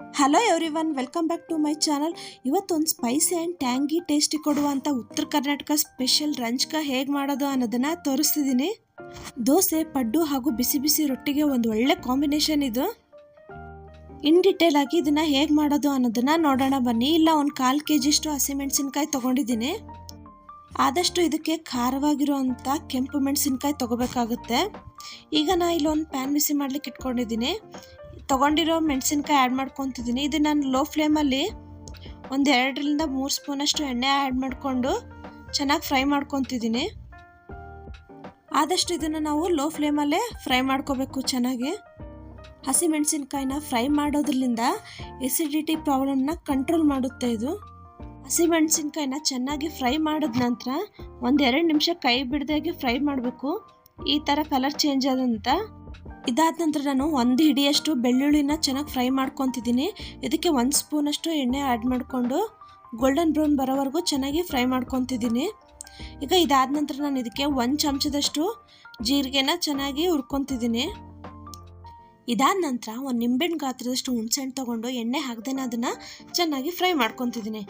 Hello everyone welcome back to my channel ಇವತ್ತೊಂದು spicy and tangy tasty ಕೊಡುವಂಥ Uttara Karnataka special ರಂಜ್ಕ ಹೇಗೆ ಮಾಡೋದು ಅನ್ನೋದನ್ನು ತೋರಿಸ್ತಿದ್ದೀನಿ ದೋಸೆ, ಪಡ್ಡು ಹಾಗೂ ಬಿಸಿ ಬಿಸಿ ರೊಟ್ಟಿಗೆ ಒಂದು ಒಳ್ಳೆ ಕಾಂಬಿನೇಷನ್ ಇದು. ಇನ್ ಡಿಟೇಲ್ ಆಗಿ ಇದನ್ನು ಹೇಗೆ ಮಾಡೋದು ಅನ್ನೋದನ್ನು ನೋಡೋಣ ಬನ್ನಿ. ಇಲ್ಲ, ಒಂದು ಕಾಲು ಕೆ ಜಿಷ್ಟು ಹಸಿಮೆಣಸಿನ್ಕಾಯಿ ತೊಗೊಂಡಿದ್ದೀನಿ. ಆದಷ್ಟು ಇದಕ್ಕೆ ಖಾರವಾಗಿರುವಂಥ ಕೆಂಪು ಮೆಣಸಿನ್ಕಾಯಿ ತೊಗೋಬೇಕಾಗುತ್ತೆ. ಈಗ ನಾ ಇಲ್ಲೊಂದು ಪ್ಯಾನ್ ಬಿಸಿ ಮಾಡ್ಲಿಕ್ಕೆ ಇಟ್ಕೊಂಡಿದ್ದೀನಿ. ತೊಗೊಂಡಿರೋ ಮೆಣಸಿನ್ಕಾಯಿ ಆ್ಯಡ್ ಮಾಡ್ಕೊತಿದ್ದೀನಿ. ಇದು ನಾನು ಲೋ ಫ್ಲೇಮಲ್ಲಿ ಒಂದು ಎರಡರಿಂದ ಮೂರು ಸ್ಪೂನಷ್ಟು ಎಣ್ಣೆ ಆ್ಯಡ್ ಮಾಡಿಕೊಂಡು ಚೆನ್ನಾಗಿ ಫ್ರೈ ಮಾಡ್ಕೊತಿದ್ದೀನಿ. ಆದಷ್ಟು ಇದನ್ನು ನಾವು ಲೋ ಫ್ಲೇಮಲ್ಲೇ ಫ್ರೈ ಮಾಡ್ಕೋಬೇಕು ಚೆನ್ನಾಗಿ. ಹಸಿ ಮೆಣಸಿನ್ಕಾಯಿನ ಫ್ರೈ ಮಾಡೋದ್ರಿಂದ ಎಸಿಡಿಟಿ ಪ್ರಾಬ್ಲಮ್ನ ಕಂಟ್ರೋಲ್ ಮಾಡುತ್ತೆ ಇದು. ಹಸಿ ಮೆಣಸಿನ್ಕಾಯಿನ ಚೆನ್ನಾಗಿ ಫ್ರೈ ಮಾಡಿದ ನಂತರ ಒಂದೆರಡು ನಿಮಿಷ ಕೈ ಬಿಡದಾಗೆ ಫ್ರೈ ಮಾಡಬೇಕು. ಈ ಥರ ಕಲರ್ ಚೇಂಜ್ ಆದಂತ ಇದಾದ ನಂತರ ನಾನು ಒಂದು ಹಿಡಿಯಷ್ಟು ಬೆಳ್ಳುಳ್ಳಿನ ಚೆನ್ನಾಗಿ ಫ್ರೈ ಮಾಡ್ಕೊತಿದ್ದೀನಿ. ಇದಕ್ಕೆ ಒಂದು ಸ್ಪೂನಷ್ಟು ಎಣ್ಣೆ ಆ್ಯಡ್ ಮಾಡಿಕೊಂಡು ಗೋಲ್ಡನ್ ಬ್ರೌನ್ ಬರೋವರೆಗೂ ಚೆನ್ನಾಗಿ ಫ್ರೈ ಮಾಡ್ಕೊತಿದ್ದೀನಿ. ಈಗ ಇದಾದ ನಂತರ ನಾನು ಇದಕ್ಕೆ ಒಂದು ಚಮಚದಷ್ಟು ಜೀರಿಗೆನ ಚೆನ್ನಾಗಿ ಹುರ್ಕೊತಿದ್ದೀನಿ. ಇದಾದ ನಂತರ ಒಂದು ನಿಂಬೆಹಣ್ಣು ಗಾತ್ರದಷ್ಟು ಹುಣಸೆಹಣ್ಣು ತೊಗೊಂಡು ಎಣ್ಣೆ ಹಾಕ್ದೇನೆ ಅದನ್ನು ಚೆನ್ನಾಗಿ ಫ್ರೈ ಮಾಡ್ಕೊತಿದ್ದೀನಿ.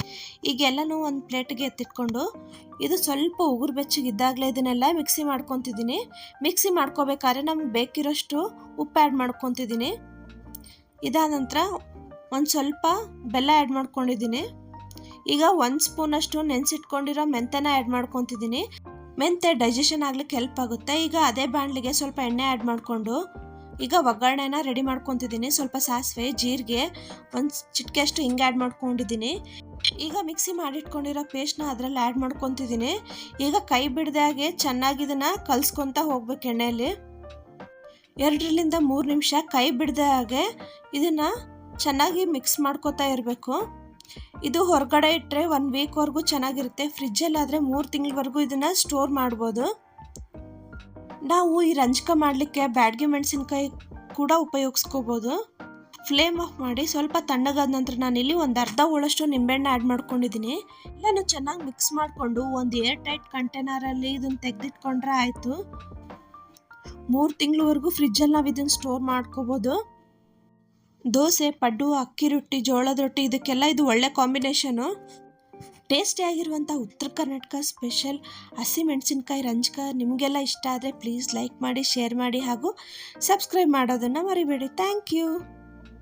ಈಗ ಎಲ್ಲನೂ ಒಂದು ಪ್ಲೇಟ್ಗೆ ಎತ್ತಿಟ್ಕೊಂಡು ಇದು ಸ್ವಲ್ಪ ಉಗುರು ಬೆಚ್ಚಗಿದ್ದಾಗಲೇ ಇದನ್ನೆಲ್ಲ ಮಿಕ್ಸಿ ಮಾಡ್ಕೊತಿದ್ದೀನಿ. ಮಿಕ್ಸಿ ಮಾಡ್ಕೋಬೇಕಾದ್ರೆ ನಮ್ಗೆ ಬೇಕಿರೋಷ್ಟು ಉಪ್ಪು ಆ್ಯಡ್ ಮಾಡ್ಕೊತಿದ್ದೀನಿ. ಇದಾದ ನಂತರ ಒಂದು ಸ್ವಲ್ಪ ಬೆಲ್ಲ ಆ್ಯಡ್ ಮಾಡ್ಕೊಂಡಿದ್ದೀನಿ. ಈಗ ಒಂದು ಸ್ಪೂನಷ್ಟು ನೆನೆಸಿಟ್ಕೊಂಡಿರೋ ಮೆಂತೆನ ಆ್ಯಡ್ ಮಾಡ್ಕೊತಿದ್ದೀನಿ. ಮೆಂತೆ ಡೈಜೆಷನ್ ಆಗ್ಲಿಕ್ಕೆ ಹೆಲ್ಪ್ ಆಗುತ್ತೆ. ಈಗ ಅದೇ ಬಾಣಲಿಗೆ ಸ್ವಲ್ಪ ಎಣ್ಣೆ ಆ್ಯಡ್ ಮಾಡಿಕೊಂಡು ಈಗ ಒಗ್ಗರಣೆನ ರೆಡಿ ಮಾಡ್ಕೊತಿದ್ದೀನಿ. ಸ್ವಲ್ಪ ಸಾಸಿವೆ, ಜೀರಿಗೆ, ಒಂದು ಚಿಟಿಕೆಷ್ಟು ಹಿಂಗೆ ಆ್ಯಡ್ ಮಾಡ್ಕೊಂಡಿದ್ದೀನಿ. ಈಗ ಮಿಕ್ಸಿ ಮಾಡಿಟ್ಕೊಂಡಿರೋ ಪೇಸ್ಟ್ನ ಅದರಲ್ಲಿ ಆ್ಯಡ್ ಮಾಡ್ಕೊತಿದ್ದೀನಿ. ಈಗ ಕೈ ಬಿಡದೆ ಹಾಗೆ ಚೆನ್ನಾಗಿ ಇದನ್ನು ಕಲಿಸ್ಕೊತ ಹೋಗ್ಬೇಕು ಎಣ್ಣೆಯಲ್ಲಿ ಎರಡರಿಂದ ಮೂರು ನಿಮಿಷ ಕೈ ಬಿಡದೆ ಹಾಗೆ ಇದನ್ನು ಚೆನ್ನಾಗಿ ಮಿಕ್ಸ್ ಮಾಡ್ಕೋತಾ ಇರಬೇಕು. ಇದು ಹೊರಗಡೆ ಇಟ್ಟರೆ ಒನ್ ವೀಕ್ವರೆಗೂ ಚೆನ್ನಾಗಿರುತ್ತೆ. ಫ್ರಿಜ್ಜಲ್ಲಾದರೆ ಮೂರು ತಿಂಗಳವರೆಗೂ ಇದನ್ನು ಸ್ಟೋರ್ ಮಾಡ್ಬೋದು. ನಾವು ಈ ರಂಜಕ ಮಾಡಲಿಕ್ಕೆ ಬ್ಯಾಡ್ಗೆ ಮೆಣಸಿನ್ಕಾಯಿ ಕೂಡ ಉಪಯೋಗಿಸ್ಕೋಬೋದು. ಫ್ಲೇಮ್ ಆಫ್ ಮಾಡಿ ಸ್ವಲ್ಪ ತಣ್ಣಗಾದ ನಂತರ ನಾನಿಲ್ಲಿ ಒಂದು ಅರ್ಧ ಹೋಳಷ್ಟು ನಿಂಬೆಹಣ್ಣು ಆ್ಯಡ್ ಮಾಡ್ಕೊಂಡಿದ್ದೀನಿ. ಇದನ್ನು ಚೆನ್ನಾಗಿ ಮಿಕ್ಸ್ ಮಾಡಿಕೊಂಡು ಒಂದು ಏರ್ ಟೈಟ್ ಕಂಟೈನರಲ್ಲಿ ಇದನ್ನು ತೆಗೆದಿಟ್ಕೊಂಡ್ರೆ ಆಯಿತು. ಮೂರು ತಿಂಗಳವರೆಗೂ ಫ್ರಿಜ್ಜಲ್ಲಿ ನಾವು ಇದನ್ನು ಸ್ಟೋರ್ ಮಾಡ್ಕೋಬೋದು. ದೋಸೆ, ಪಡ್ಡು, ಅಕ್ಕಿ ರೊಟ್ಟಿ, ಜೋಳದ ರೊಟ್ಟಿ, ಇದಕ್ಕೆಲ್ಲ ಇದು ಒಳ್ಳೆ ಕಾಂಬಿನೇಷನು. ಟೇಸ್ಟಿಯಾಗಿರುವಂಥ ಉತ್ತರ ಕರ್ನಾಟಕ ಸ್ಪೆಷಲ್ ಹಸಿ ಮೆಣಸಿನ್ಕಾಯಿ ರಂಜಕ ನಿಮಗೆಲ್ಲ ಇಷ್ಟ ಆದರೆ ಪ್ಲೀಸ್ ಲೈಕ್ ಮಾಡಿ, ಶೇರ್ ಮಾಡಿ ಹಾಗೂ ಸಬ್ಸ್ಕ್ರೈಬ್ ಮಾಡೋದನ್ನು ಮರಿಬೇಡಿ. Thank you.